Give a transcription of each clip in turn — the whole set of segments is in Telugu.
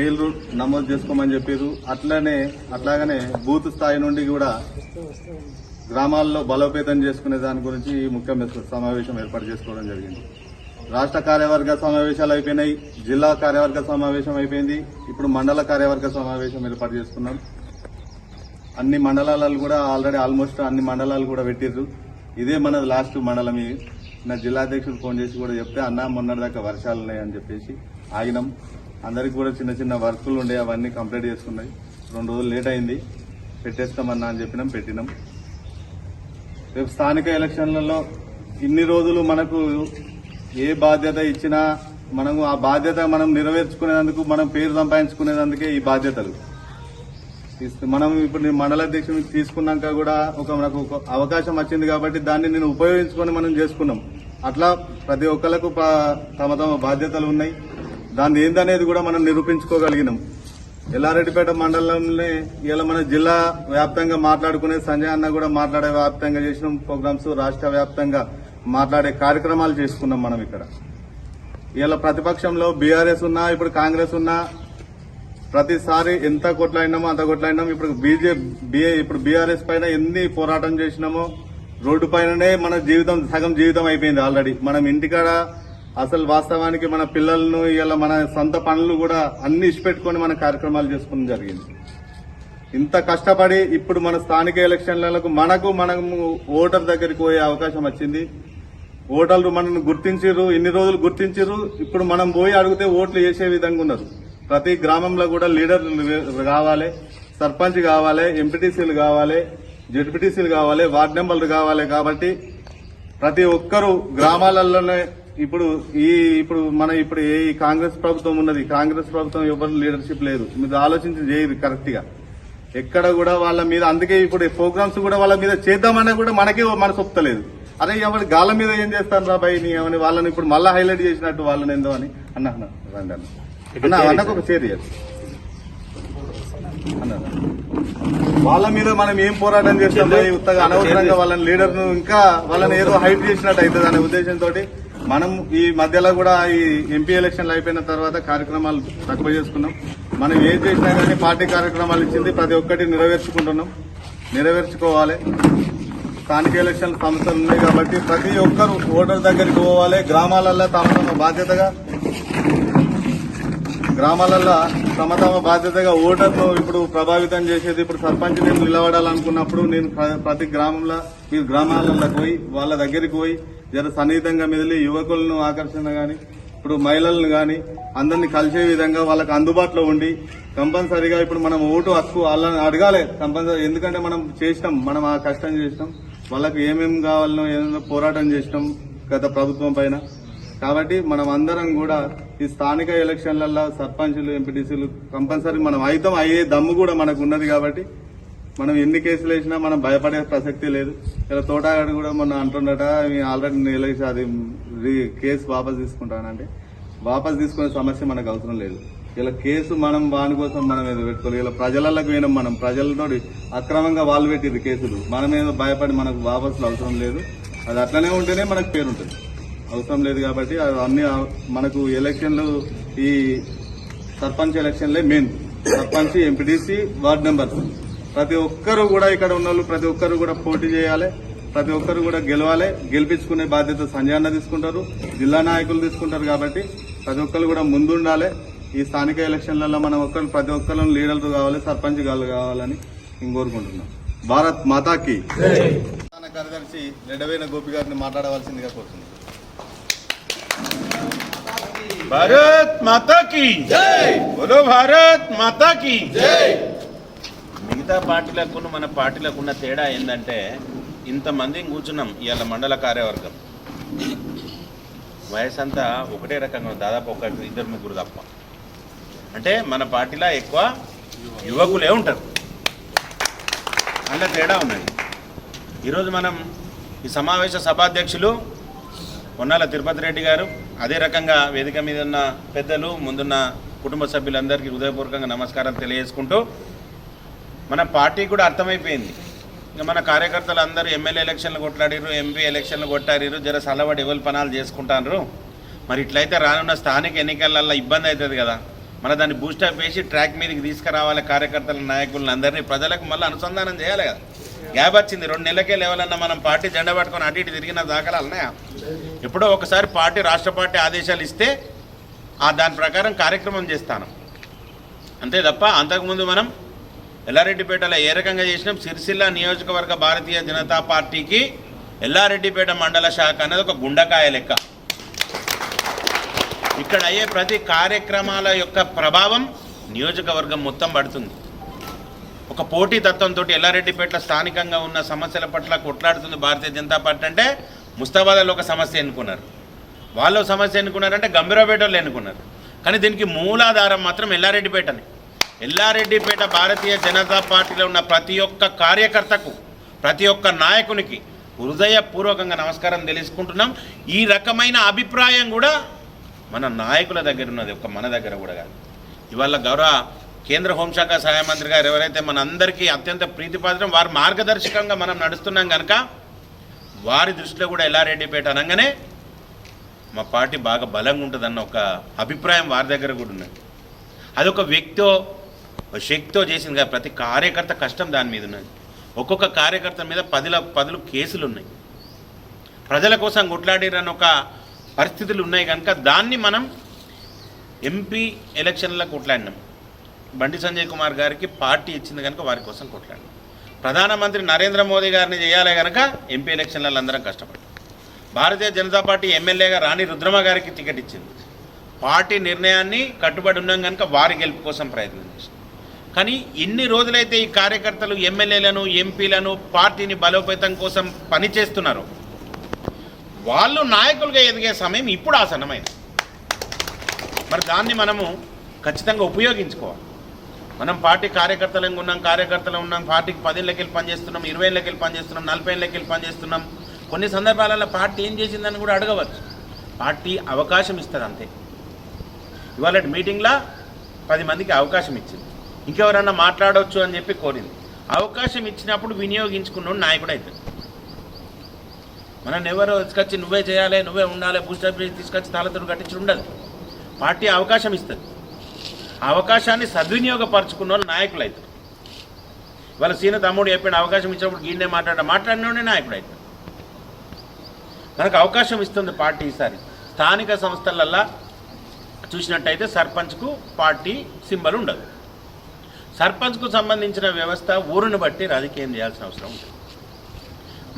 పేర్లు నమోదు చేసుకోమని చెప్పారు అట్లనే అట్లాగనే బూత్ స్థాయి నుండి కూడా గ్రామాల్లో బలోపేతం చేసుకునే దాని గురించి ఈ ముఖ్య సమావేశం ఏర్పాటు చేసుకోవడం జరిగింది. రాష్ట్ర కార్యవర్గ సమావేశాలు అయిపోయినాయి జిల్లా కార్యవర్గ సమావేశం అయిపోయింది. ఇప్పుడు మండల కార్యవర్గ సమావేశం ఏర్పాటు చేసుకున్నాం. అన్ని మండలాలు కూడా ఆల్రెడీ ఆల్మోస్ట్ అన్ని మండలాలు కూడా పెట్టిర్రు. ఇదే మన లాస్ట్ మండలం నా నా జిల్లాధ్యక్షుడు ఫోన్ చేసి కూడా చెప్తే అన్న మొన్నటిదాకా వర్షాలు ఉన్నాయని చెప్పేసి ఆగినాం. అందరికి కూడా చిన్న చిన్న వర్కులు ఉండే అవన్నీ కంప్లీట్ చేసుకున్నాయి. రెండు రోజులు లేట్ అయింది. పెట్టేస్తామన్నా అని చెప్పినాం పెట్టినాం. రేపు స్థానిక ఎలక్షన్లలో ఇన్ని రోజులు మనకు ఏ బాధ్యత ఇచ్చినా మనము ఆ బాధ్యత మనం నెరవేర్చుకునేందుకు మనం పేరు సంపాదించుకునేందుకే ఈ బాధ్యతలు. మనం ఇప్పుడు మండల అధ్యక్షుని తీసుకున్నాక కూడా ఒక మనకు ఒక అవకాశం వచ్చింది కాబట్టి దాన్ని నేను ఉపయోగించుకొని మనం చేసుకున్నాం. అట్లా ప్రతి ఒక్కళ్ళకు ప- తమ తమ బాధ్యతలు ఉన్నాయి. దాన్ని ఏందనేది కూడా మనం నిరూపించుకోగలిగినాం. ఎల్లారెడ్డిపేట మండలంలో ఇలా మన జిల్లా వ్యాప్తంగా మాట్లాడుకునే సంజయ్ అన్న కూడా మాట్లాడే వ్యాప్తంగా చేసిన. ప్రోగ్రామ్స్ రాష్ట్ర వ్యాప్తంగా మాట్లాడే కార్యక్రమాలు చేసుకున్నాం మనం ఇక్కడ. ఇలా ప్రతిపక్షంలో బీఆర్ఎస్ ఉన్నా ఇప్పుడు కాంగ్రెస్ ఉన్నా ప్రతిసారి ఎంత కొట్లాడినామో అంత కొట్లాడినాము ఇప్పుడు బీజేపీ ఇప్పుడు బీఆర్ఎస్ పైన ఎన్ని పోరాటం చేసినామో రోడ్డు పైననే మన జీవితం సగం జీవితం అయిపోయింది ఆల్రెడీ. మనం ఇంటికాడ అసలు వాస్తవానికి మన పిల్లలను ఇలా మన సొంత పనులు కూడా అన్ని ఇచ్చిపెట్టుకొని మన కార్యక్రమాలు చేసుకోవడం జరిగింది. ఇంత కష్టపడి ఇప్పుడు మన స్థానిక ఎలక్షన్లకు మనకు మనము ఓటర్ దగ్గరికి పోయే అవకాశం వచ్చింది. ఓటర్లు మనల్ని గుర్తించారు ఇన్ని రోజులు గుర్తించారు ఇప్పుడు మనం పోయి అడిగితే ఓట్లు వేసే విధంగా ఉన్నారు. ప్రతి గ్రామంలో కూడా లీడర్లు కావాలి సర్పంచ్ కావాలి ఎంపీటీసీలు కావాలి జడ్పీటీసీలు కావాలి వార్డు మెంబర్లు కావాలి కాబట్టి ప్రతి ఒక్కరూ గ్రామాలలోనే ఇప్పుడు ఈ ఇప్పుడు మన ఇప్పుడు ఏ ఈ కాంగ్రెస్ ప్రభుత్వం ఉన్నది కాంగ్రెస్ ప్రభుత్వం ఎవరు లీడర్షిప్ లేదు. మీరు ఆలోచించి చేయరు కరెక్ట్గా ఎక్కడ కూడా వాళ్ళ మీద అందుకే ఇప్పుడు ప్రోగ్రామ్స్ కూడా వాళ్ళ మీద చేద్దామన్నా కూడా మనకే మనసు ఒప్పుతలేదు. అరే ఎవరి గాల మీద ఏం చేస్తాను రా భయ్ నీ ఏమని వాళ్ళని ఇప్పుడు మళ్ళీ హైలైట్ చేసినట్టు వాళ్ళని ఏందో అని. అన్న అన్న రండి అన్న. అన్న అన్నకు ఒక చేరి అన్న వాళ్ళ మీద మనం ఏం పోరాటం చేస్తాం? ఉత్తగా అనవసరంగా వాళ్ళని లీడర్ను ఇంకా వాళ్ళని ఏదో హైట్ చేసినట్టు అవుతుంది అనే ఉద్దేశంతో మనం ఈ మధ్యలో కూడా ఈ ఎంపీ ఎలక్షన్లు అయిపోయిన తర్వాత కార్యక్రమాలు తక్కువ చేసుకున్నాం. మనం ఏం చేసినా కానీ పార్టీ కార్యక్రమాలు ఇచ్చింది ప్రతి ఒక్కటి నెరవేర్చుకుంటున్నాం. నెరవేర్చుకోవాలి. స్థానిక ఎలక్షన్ సంస్థలు ఉన్నాయి కాబట్టి ప్రతి ఒక్కరు ఓటర్ దగ్గరికి పోవాలి. గ్రామాలల్లో తమ తమ బాధ్యతగా గ్రామాలల్లో తమ తమ బాధ్యతగా ఓటర్ను ఇప్పుడు ప్రభావితం చేసేది ఇప్పుడు సర్పంచ్ నేను నిలబడాలనుకున్నప్పుడు నేను ప్ర- ప్రతి గ్రామంలో మీరు గ్రామాలలో పోయి వాళ్ళ దగ్గరికి పోయి జర సన్నిహితంగా మెదిలి యువకులను ఆకర్షణ గాని ఇప్పుడు మహిళలను గాని అందరినీ కలిసే విధంగా వాళ్ళకి అందుబాటులో ఉండి కంపల్సరీగా ఇప్పుడు మనం ఓటు హక్కు వాళ్ళని అడగాలి కంపల్సరీ. ఎందుకంటే మనం చేసినాం మనం ఆ కష్టం చేసినాం వాళ్ళకి ఏమేమి కావాలనో ఏదైనా పోరాటం చేసినాం గత ప్రభుత్వం పైన. కాబట్టి మనం అందరం కూడా ఈ స్థానిక ఎలక్షన్లలో సర్పంచులు ఎంపీటీసీలు కంపల్సరీ మనం అయితం అయ్యే దమ్ము కూడా మనకు ఉన్నది కాబట్టి మనం ఎన్ని కేసులు వేసినా మనం భయపడే ప్రసక్తి లేదు. ఇలా తోటగాడు కూడా మొన్న అంటుండట ఆల్రెడీ నేల అది రీ- కేసు వాపస్ తీసుకుంటానంటే. వాపస్ తీసుకునే సమస్య మనకు అవసరం లేదు. ఇలా కేసు మనం వాని కోసం మనం ఏదో పెట్టుకోవాలి. ఇలా ప్రజలకు పోయినాం మనం. ప్రజలతో అక్రమంగా వాళ్ళు పెట్టింది కేసులు. మనం ఏదో భయపడి మనకు వాపసులు అవసరం లేదు. అది అట్లనే ఉంటేనే మనకు పేరు ఉంటుంది అవసరం లేదు కాబట్టి అన్ని మనకు ఎలక్షన్లు ఈ sarpanch ఎలక్షన్లే main. Sarpanch MPTC ward numbers ప్రతి ఒక్కరు కూడా ఇక్కడ ఉన్న వాళ్ళు ప్రతి ఒక్కరు కూడా పోటీ చేయాలి ప్రతి ఒక్కరు కూడా గెలవాలి గెలిపించుకునే బాధ్యత సంజయ్ అన్న తీసుకుంటారు జిల్లా నాయకులు తీసుకుంటారు కాబట్టి ప్రతి ఒక్కరు కూడా ముందుండాలి ఈ స్థానిక ఎలక్షన్లలో మనం ఒక్కరు ప్రతి ఒక్కరు లీడర్లు కావాలి సర్పంచ్ గారు కావాలని నేను కోరుకుంటున్నాం భారత్ మాతాకి ప్రధాన కార్యదర్శి రెడవేన గోపి గారిని మాట్లాడవలసిందిగా కోరుతున్నాను भारत माता की जय बोलो भारत माता की మిగతా పార్టీలకు మన పార్టీలకు ఉన్న తేడా ఏంటంటే ఇంతమంది కూర్చున్నాం ఇవాళ మండల కార్యవర్గం. వయసు అంతా ఒకటే రకంగా దాదాపు ఒక ఇద్దరు ముగ్గురు తప్ప. అంటే మన పార్టీలో ఎక్కువ యువకులే ఉంటారు. అందులో తేడా ఉన్నది. ఈరోజు మనం ఈ సమావేశ సభాధ్యక్షులు పొన్నాల తిరుపతి రెడ్డి గారు అదే రకంగా వేదిక మీద ఉన్న పెద్దలు ముందున్న కుటుంబ సభ్యులందరికీ హృదయపూర్వకంగా నమస్కారం తెలియజేసుకుంటూ మన పార్టీ కూడా అర్థమైపోయింది. ఇంకా మన కార్యకర్తలు అందరూ ఎమ్మెల్యే ఎలక్షన్లు కొట్లాడిరు ఎంపీ ఎలక్షన్లు కొట్టారిరు జర సలవాడి ఎవరి పనాలు చేసుకుంటారు మరి ఇట్లయితే రానున్న స్థానిక ఎన్నికలలో ఇబ్బంది అవుతుంది కదా. మన దాన్ని బూస్టప్ వేసి ట్రాక్ మీదకి తీసుకురావాలి కార్యకర్తల నాయకులను అందరినీ ప్రజలకు మళ్ళీ అనుసంధానం చేయాలి కదా. గ్యాప్ వచ్చింది. రెండు నెలలకే లేవాలన్నా మనం పార్టీ జెండా పట్టుకొని అటు ఇటు తిరిగిన దాఖలాలు ఉన్నాయా? ఎప్పుడో ఒకసారి పార్టీ రాష్ట్ర పార్టీ ఆదేశాలు ఇస్తే ఆ దాని ప్రకారం కార్యక్రమం చేస్తాను. అంతే తప్ప అంతకుముందు మనం ఎల్లారెడ్డిపేటలో ఏ రకంగా చేసినాం? సిరిసిల్ల నియోజకవర్గ భారతీయ జనతా పార్టీకి ఎల్లారెడ్డిపేట మండల శాఖ అనేది ఒక గుండకాయ లెక్క. ఇక్కడ అయ్యే ప్రతి కార్యక్రమాల యొక్క ప్రభావం నియోజకవర్గం మొత్తం పడుతుంది. ఒక పోటీ తత్వంతో ఎల్లారెడ్డిపేట స్థానికంగా ఉన్న సమస్యల పట్ల కొట్లాడుతుంది భారతీయ జనతా పార్టీ అంటే ముస్తాబాద్లో ఒక సమస్య ఎన్నుకున్నారు. వాళ్ళు సమస్య ఎన్నుకున్నారంటే గంభీరపేట వాళ్ళు ఎన్నుకున్నారు. కానీ దీనికి మూలాధారం మాత్రం ఎల్లారెడ్డిపేటని. ఎల్లారెడ్డిపేట భారతీయ జనతా పార్టీలో ఉన్న ప్రతి ఒక్క కార్యకర్తకు ప్రతి ఒక్క నాయకునికి హృదయపూర్వకంగా నమస్కారం తెలుసుకుంటున్నాం. ఈ రకమైన అభిప్రాయం కూడా మన నాయకుల దగ్గర ఉన్నది ఒక మన దగ్గర కూడా కాదు. ఇవాళ గౌరవ కేంద్ర హోంశాఖ సహాయ మంత్రి గారు ఎవరైతే మనందరికీ అత్యంత ప్రీతిపాత్రం వారి మార్గదర్శకంగా మనం నడుస్తున్నాం కనుక వారి దృష్టిలో కూడా ఎల్లారెడ్డిపేట అనగానే మా పార్టీ బాగా బలంగా ఉంటుందన్న ఒక అభిప్రాయం వారి దగ్గర కూడా ఉన్నది. అదొక వ్యక్తో శక్తితో చేసింది కాదు ప్రతి కార్యకర్త కష్టం దాని మీద ఉన్నది. ఒక్కొక్క కార్యకర్త మీద పదిల పదులు కేసులు ఉన్నాయి ప్రజల కోసం కొట్లాడిరని ఒక పరిస్థితులు ఉన్నాయి కనుక దాన్ని మనం ఎంపీ ఎలక్షన్లో కొట్లాడినాం. బండి సంజయ్ కుమార్ గారికి పార్టీ ఇచ్చింది కనుక వారి కోసం కొట్లాడినాం. ప్రధానమంత్రి నరేంద్ర మోదీ గారిని చేయాలి కనుక ఎంపీ ఎలక్షన్లలో అందరం కష్టపడ్డాం. భారతీయ జనతా పార్టీ ఎమ్మెల్యేగా రాణి రుద్రమ గారికి టికెట్ ఇచ్చింది. పార్టీ నిర్ణయాన్ని కట్టుబడి ఉన్నాం కనుక వారి గెలుపు కోసం ప్రయత్నం చేసింది కానీ ఎన్ని రోజులైతే ఈ కార్యకర్తలు ఎమ్మెల్యేలను ఎంపీలను పార్టీని బలోపేతం కోసం పనిచేస్తున్నారు. వాళ్ళు నాయకులుగా ఎదిగే సమయం ఇప్పుడు ఆసన్నమైంది. మరి దాన్ని మనము ఖచ్చితంగా ఉపయోగించుకోవాలి. మనం పార్టీ కార్యకర్తలంగా ఉన్నాం కార్యకర్తలు ఉన్నాం పార్టీకి పది వెళ్ళి పనిచేస్తున్నాం ఇరవై ఏళ్ళకి వెళ్ళి పనిచేస్తున్నాం నలభై ఏళ్ళకి వెళ్ళి పనిచేస్తున్నాం. కొన్ని సందర్భాలలో పార్టీ ఏం చేసిందని కూడా అడగవచ్చు. పార్టీ అవకాశం ఇస్తుంది అంతే. ఇవాళ మీటింగ్లో పది మందికి అవకాశం ఇచ్చింది. ఇంకెవరన్నా మాట్లాడవచ్చు అని చెప్పి కోరింది. అవకాశం ఇచ్చినప్పుడు వినియోగించుకున్న నాయకుడు అవుతాడు మనం ఎవరో తీసుకొచ్చి నువ్వే చేయాలి నువ్వే ఉండాలి బూస్టర్ బ్రిడ్జ్ తీసుకొచ్చి తాళతోడు కట్టించి ఉండదు. పార్టీ అవకాశం ఇస్తుంది. ఆ అవకాశాన్ని సద్వినియోగపరచుకున్న వాళ్ళు నాయకులు అవుతారు వాళ్ళ సీన తమ్ముడు చెప్పిన అవకాశం ఇచ్చినప్పుడు గీనే మాట్లాడ మాట్లాడినోడే నాయకుడు అవుతాడు మనకు అవకాశం ఇస్తుంది పార్టీ ఈసారి. స్థానిక సంస్థలల్లో చూసినట్టయితే సర్పంచ్కు పార్టీ సింబల్ ఉండదు. సర్పంచ్కు సంబంధించిన వ్యవస్థ ఊరిని బట్టి రాజకీయం చేయాల్సిన అవసరం ఉంటుంది.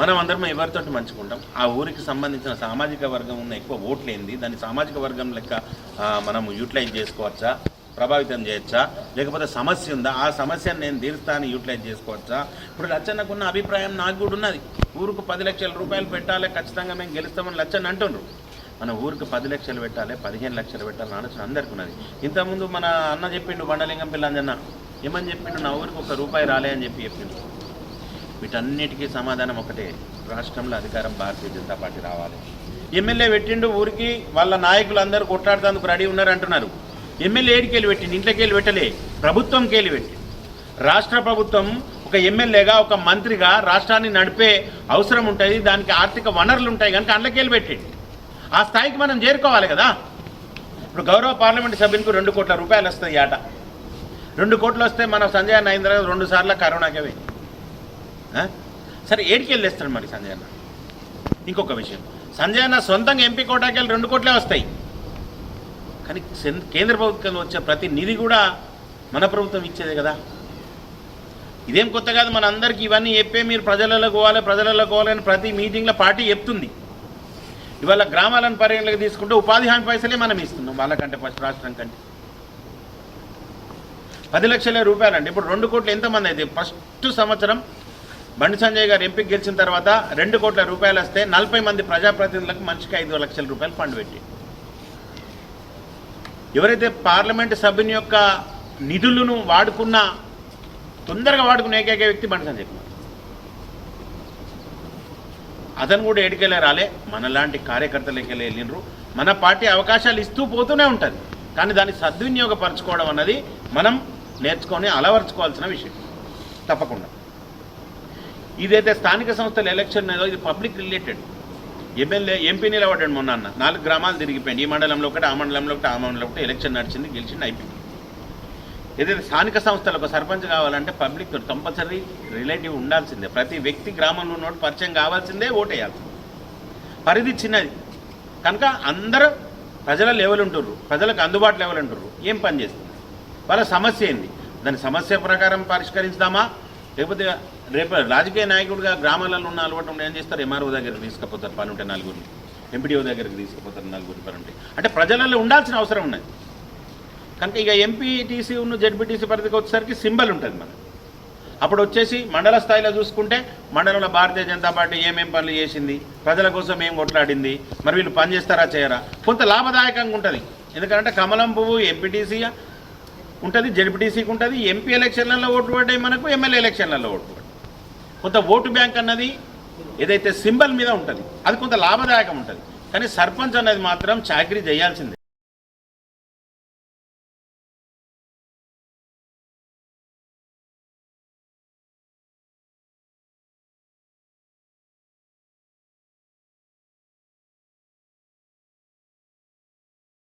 మనం అందరం ఎవరితోటి మంచుకుంటాం ఆ ఊరికి సంబంధించిన సామాజిక వర్గం ఉన్న ఎక్కువ ఓట్లు ఏంది? దాన్ని సామాజిక వర్గం లెక్క మనం యూటిలైజ్ చేసుకోవచ్చా? ప్రభావితం చేయొచ్చా? లేకపోతే సమస్య ఉందా? ఆ సమస్యను నేను తీరుస్తాను యూటిలైజ్ చేసుకోవచ్చా? ఇప్పుడు లచ్చన్నకున్న అభిప్రాయం నాకు కూడా ఉన్నది. ఊరుకు పది లక్షల రూపాయలు పెట్టాలి ఖచ్చితంగా మేము గెలుస్తామని లచ్చన్న అంటుండ్రు. మన ఊరికి పది లక్షలు పెట్టాలి పదిహేను లక్షలు పెట్టాలని ఆలోచన అందరికీ ఉన్నది. ఇంతకుముందు మన అన్న చెప్పిండు బండలింగం పిల్లంజన్న. ఏమని చెప్పిండు? నా ఊరికి ఒక రూపాయి రాలే అని చెప్పి చెప్పిండు. వీటన్నిటికీ సమాధానం ఒకటే. రాష్ట్రంలో అధికారం భారతీయ జనతా పార్టీ రావాలి. ఎమ్మెల్యే పెట్టిండు ఊరికి వాళ్ళ నాయకులు అందరూ కొట్లాడుతందుకు రెడీ ఉన్నారు అంటున్నారు ఎమ్మెల్యే ఏడికి వెళ్ళి పెట్టిండు? ఇంట్లోకి వెళ్ళి పెట్టలే. ప్రభుత్వంకి వెళ్ళి పెట్టిండు. రాష్ట్ర ప్రభుత్వం ఒక ఎమ్మెల్యేగా ఒక మంత్రిగా రాష్ట్రాన్ని నడిపే అవసరం ఉంటుంది. దానికి ఆర్థిక వనరులు ఉంటాయి కనుక అందులోకి వెళ్ళి పెట్టిండు. ఆ స్థాయికి మనం చేరుకోవాలి కదా. ఇప్పుడు గౌరవ పార్లమెంట్ సభ్యునికి రెండు కోట్ల రూపాయలు వస్తాయి ఆట. రెండు కోట్లు వస్తే మన సంజయ్ అన్న అయిన తర్వాత రెండు సార్లు కరోనాకే పోయింది. సరే ఏడికి వెళ్ళేస్తాడు మరి సంజయ్ అన్న? ఇంకొక విషయం. సంజయ్ అన్న సొంతంగా ఎంపీ కోటాకి వెళ్ళి రెండు కోట్లే వస్తాయి. కానీ కేంద్ర ప్రభుత్వం వచ్చే ప్రతి నిధి కూడా మన ప్రభుత్వం ఇచ్చేదే కదా. ఇదేం కొత్త కాదు మన అందరికీ ఇవన్నీ చెప్పే మీరు ప్రజలలో పోవాలి ప్రజలలో పోవాలని ప్రతి మీటింగ్లో పార్టీ చెప్తుంది. ఇవాళ గ్రామాలను పరిగణలోకి తీసుకుంటే ఉపాధి హామీ పైసలే మనం ఇస్తున్నాం వాళ్ళకంటే ఫస్ట్ రాష్ట్రం కంటే. పది లక్షల రూపాయలండి. ఇప్పుడు రెండు కోట్లు ఎంతమంది అయితే ఫస్ట్ సంవత్సరం బండి సంజయ్ గారు ఎంపీ గెలిచిన తర్వాత రెండు కోట్ల రూపాయలు వస్తే నలభై మంది ప్రజాప్రతినిధులకు మనిషికి ఐదు లక్షల రూపాయలు ఫండ్ పెట్టి. ఎవరైతే పార్లమెంటు సభ్యుని యొక్క నిధులను వాడుకున్న తొందరగా వాడుకున్న ఏకైక వ్యక్తి బండి సంజయ్ కుమార్. అతను కూడా ఎడికెళ్ళే రాలే మనలాంటి కార్యకర్తలకి వెళ్ళిండ్రు. మన పార్టీ అవకాశాలు ఇస్తూ పోతూనే ఉంటుంది. కానీ దాన్ని సద్వినియోగపరచుకోవడం అన్నది మనం నేర్చుకొని అలవర్చుకోవాల్సిన విషయం. తప్పకుండా. ఇదైతే స్థానిక సంస్థల ఎలక్షన్ ఏదో ఇది పబ్లిక్ రిలేటెడ్ ఎమ్మెల్యే ఎంపీ నిలబడ్డాడు మొన్న అన్న. నాలుగు గ్రామాలు తిరిగిపోయింది ఈ మండలంలో ఒకటి ఆ మండలంలో ఒకటి ఆ మండలంలో ఒకటి ఎలక్షన్ నడిచింది గెలిచింది అయిపోయింది ఏదైతే స్థానిక సంస్థలకు సర్పంచ్ కావాలంటే పబ్లిక్ కంపల్సరీ రిలేటివ్ ఉండాల్సిందే. ప్రతి వ్యక్తి గ్రామంలో ఉన్నోడు పరిచయం కావాల్సిందే ఓటేయాల్సిందే. పరిధి చిన్నది. కనుక అందరూ ప్రజల లెవెల్ ఉంటుర్రు. ప్రజలకు అందుబాటు లెవెల్ ఉంటుర్రు. ఏం పని చేస్తారు? వాళ్ళ సమస్య ఏంది? దాని సమస్య ప్రకారం పరిష్కరించుదామా? లేకపోతే రేపు రాజకీయ నాయకుడిగా గ్రామాలలో ఉన్న అలవాటు ఉంటే ఏం చేస్తారు? ఎంఆర్ఓ దగ్గరికి తీసుకుపోతారు పని ఉంటే నలుగురిని ఎంపీడీఓ దగ్గరికి తీసుకుపోతారు నలుగురిని పని ఉంటే అంటే ప్రజలలో ఉండాల్సిన అవసరం ఉన్నది. కనుక ఇక ఎంపీటీసీ ఉన్న జడ్పీటీసీ పరిధికి వచ్చేసరికి సింబల్ ఉంటుంది మనకు. అప్పుడు వచ్చేసి మండల స్థాయిలో చూసుకుంటే మండలంలో భారతీయ జనతా పార్టీ ఏమేం పనులు చేసింది? ప్రజల కోసం ఏం కొట్లాడింది? మరి వీళ్ళు పని చేస్తారా చేయరా? కొంత లాభదాయకంగా ఉంటుంది. ఎందుకంటే కమలం పువ్వు ఎంపీటీసీ ఉంటుంది జడ్పీటీసీకి ఉంటుంది ఎంపీ ఎలక్షన్లలో ఓటు పడ్డాయి మనకు ఎమ్మెల్యే ఎలక్షన్లలో ఓటు పడ్డాయి. కొంత ఓటు బ్యాంక్ అన్నది ఏదైతే సింబల్ మీద ఉంటుంది అది కొంత లాభదాయకం ఉంటుంది. కానీ సర్పంచ్ అనేది మాత్రం చాకరీ చేయాల్సిందే.